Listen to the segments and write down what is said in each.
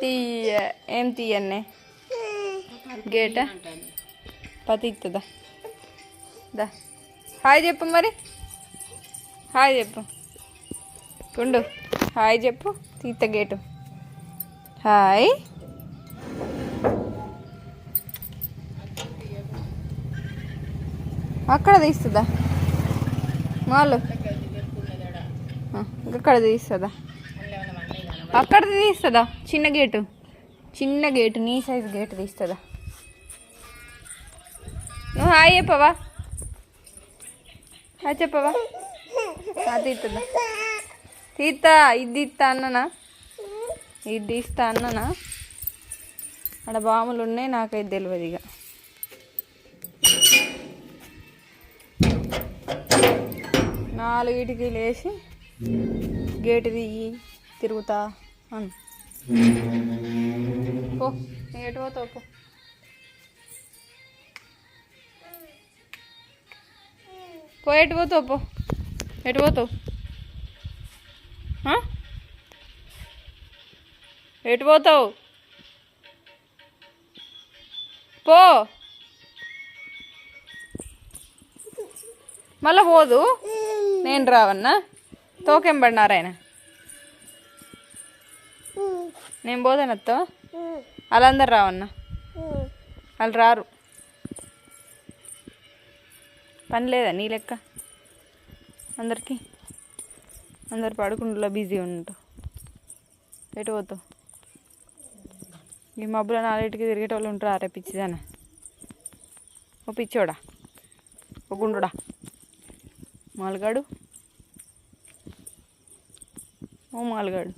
తీయ ఏం తీయన్నే? గేట? పతిక్తుందా దా. హాయ్ చెప్పు మరి. హాయ్ చెప్పు. కుండు హాయ్ చెప్పు. తీత గేటు. హాయ్. అక్కడ తీస్తుందా? మాలు. ఆ, ఇక్కడ తీస్తుందా? అక్కడ తీస్తుందా? చిన్న గేటు. చిన్న గేటు నీ సైజ్ గేటు తీస్తుందా? నువ్వు హాయ్ చెప్పవా? హాయ్ చెప్పవా? ఆ, తీస్తుందా తీస్తా ఇది తీస్తా అన్ననా? ఇది తీస్తా అన్ననా? ఆడ బాములు ఉన్నాయి నాకైతే తెలియదు ఇక నాలుగిటికి లేచి గేటు తీయి తిరుగుతా అను. పో నువ్వు పోతావు పో. పో ఎటు పోతావు పో. ఎటు పోతావు? ఎటు పోతావు? పో. మళ్ళా పోదు. నేను రావన్నా. తోకెంబడినారు నేను పోతానత్తో వాళ్ళందరు రావన్నా వాళ్ళు రారు. పని లేదా నీ లెక్క? అందరికి? అందరు పడుకుంటులో బిజీ ఉంటావు ఎటు పోతావు? ఈ మబ్బుల నాలుగింటికి తిరిగేటోళ్ళు ఉంటారు అరే పిచ్చిదానా? ఓ పిచ్చోడా? ఓ గుండుడా? మాలగాడు? ఓ మాలగాడు.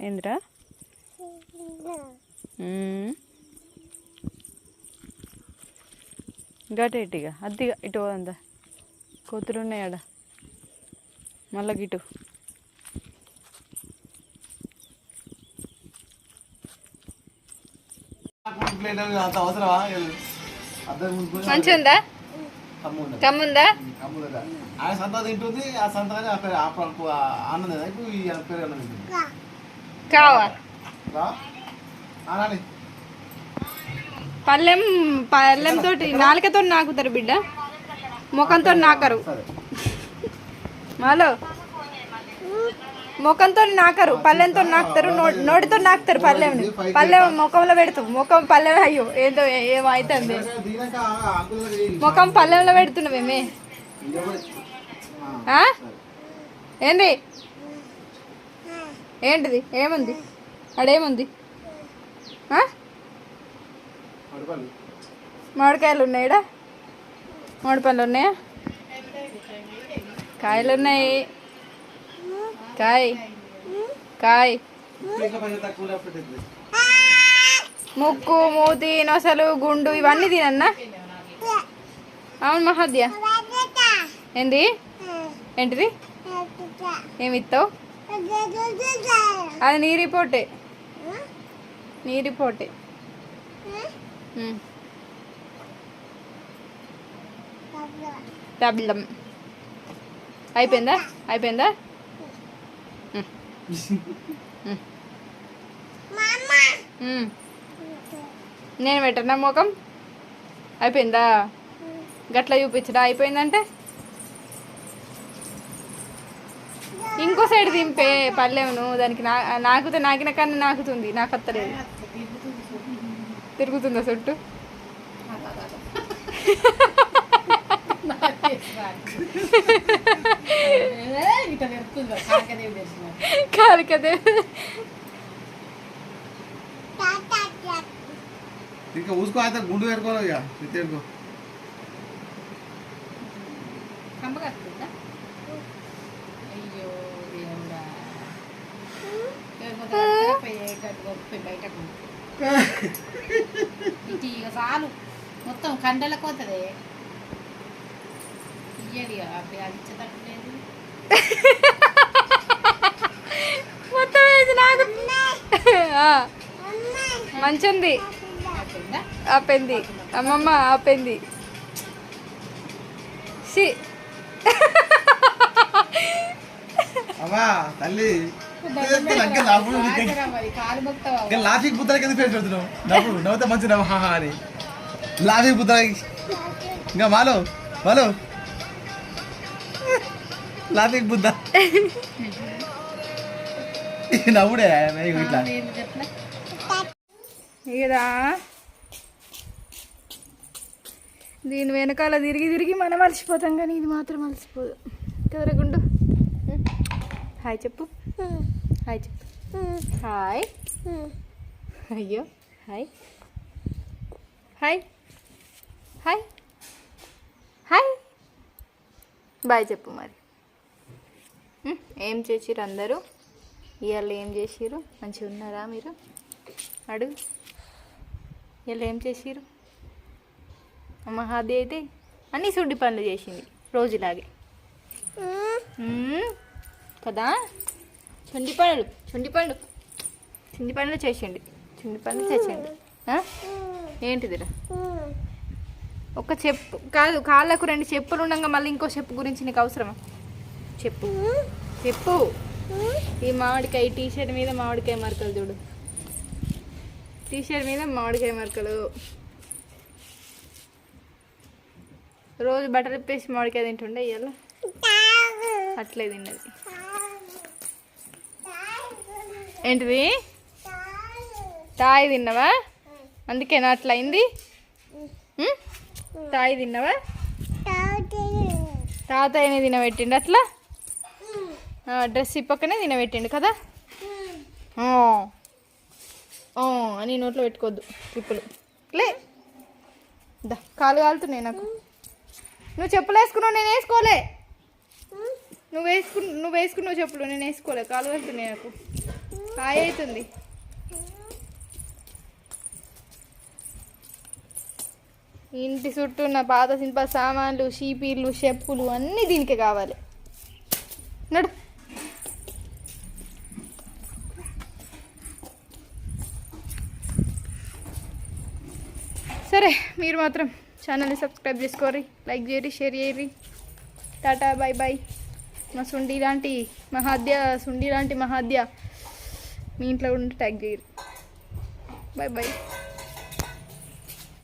ఏంద్రా? ఉమ్. గట ఇటుగా అద్దిగా ఇటు పోదా కోతులు ఉన్నాయి ఆడ మళ్ళా గిటు. అవసరమా అద్దరు మంచిగా ఉందా? కమ్ముందా? ఆయన సంత తింటుంది ఆ సంతగానే ఆ పేరు అప్పుడు ఆనందం ఇప్పుడు ఈ పేరు అన్నం తింటుంది. కావా? రా. ఆనాని పల్లెం పల్లెం తోటి నాలుకతో నాకుతారు బిడ్డ. ముఖంతో నాకరు. మాలో ముఖంతో నాకరు పల్లెంతో నాకుతారు నో- నోటితో నాకుతారు పల్లెం పల్లెం ముఖంలో పెడతాం ముఖం పల్లెం అయ్యో ఏదో ఏమైతుంది ముఖం పల్లెంలో పెడుతున్నాం మేమే ఏంది? ఏంటిది? ఏముంది? అడేముంది? మామిడికాయలు ఉన్నాయా మామిడి పళ్ళు ఉన్నాయా కాయలు ఉన్నాయి కాయ్ కాయ్. ముక్కు మూతి నొసలు గుండు ఇవన్నీ తినన్నా? అవును మహాద్య. ఏంది? ఏంటిది? ఏమి ఇస్తావు అది నీ రిపోర్టే నీ రిపోర్టే అయిపోయిందా? అయిపోయిందా. నేను పెట్టనా ముఖం? అయిపోయిందా? గట్ల చూపించడా? అయిపోయిందంటే? ఇంకో సైడ్ దింపే పల్లెమును. దానికి నా నాకుతే నాకిన కన్నా నాకుతుంది. నాకు అత్తలేదు తిరుగుతుందా చుట్టూ కాదు కదే ఇంకా ఊసుకో అయితే గుండు పెట్టుకోవాలి ఇక ఎత్తి అయ్యో దేవుడా. బయటకు. ఇటు ఇక చాలు. మొత్తం కండలకు పోతుంది. ఇయ్యడి అప్పుడు అది ఇచ్చేటట్లేదు. మొత్తం వేసి నాకు అయిపోయిందా ఆపింది? అమ్మమ్మ ఆపింది. సి తల్లి. బుద్ధల కింద పేరు పెడుతున్నావు? నవ్వు నవ్వుతే మంచి నవ్వు హాహా అని. లాఫిక్ బుద్ధల ఇంకా మాలో మాలో. లాఫిక్ బుద్ధ. నవ్వుడే ఇట్లా. ఇదా దీని వెనకాల తిరిగి తిరిగి మనం అలసిపోతాం కానీ ఇది మాత్రం అలసిపోదు. కదరగుండు హాయ్ చెప్పు. హాయ్ చెప్పు. హాయ్. అయ్యో hi. Hi. Hi. Hi. Bye చెప్పు మరి. ఏం చేసిర్రు అందరూ? ఇవాళ ఏం చేసిరు మంచిగా ఉన్నారా మీరు? అడుగు ఇవాళ ఏం చేసిరు మహాది అయితే అన్ని సుడ్డి పనులు చేసింది రోజులాగే. కదా? చుండి పనులు చుండి పనులు. చుండి పనులు చేసిండి చుండి పనులు చేసిండి ఆ? ఏంటిదిరా ఒక చెప్పు కాదు కాళ్ళకు రెండు చెప్పులు ఉండగా మళ్ళీ ఇంకో చెప్పు గురించి నీకు అవసరమా? చెప్పు. చెప్పు. ఈ మామిడికాయ టీ షర్ట్ మీద మామిడికాయ మరకలు చూడు. టీ షర్ట్ మీద మామిడికాయ మరకలు. రోజు బట్టలు ఇప్పేసి మామిడికాయ తింటుండే ఇవాళ అట్లే తిన్నది. ఏంటిది? తాయి తిన్నావా? అందుకేనా అట్లా అయింది? తాయి తిన్నావా? తాతయ్యని తినబెట్టిండు అట్లా? డ్రెస్ ఇప్పకనే తినబెట్టిండు కదా? అని నోట్లో పెట్టుకోవద్దు ట్రిప్పులు లే. దా కాలు కాలుతున్నాయి నాకు. నువ్వు చెప్పులు వేసుకున్నావు నేను వేసుకోలే. నువ్వు వేసుకు నువ్వు వేసుకున్నావు చెప్పులు నేను వేసుకోలే. కాలు కాలుతున్నాయి నాకు. హాయ్ అవుతుంది. ఇంటి చుట్టూ ఉన్న పాత సినిప సామాన్లు షీపీలు చెప్పులు అన్నీ దీనికి కావాలి. నడు. సరే మీరు మాత్రం ఛానల్ని సబ్స్క్రైబ్ చేసుకోరి లైక్ చేయరి షేర్ చేయరి టాటా బాయ్ బాయ్ మా సుండి లాంటి మహాద్య సుండి లాంటి మహాద్య మీ ఇంట్లో ఉండి ట్యాగ్ చేయరు. Bye bye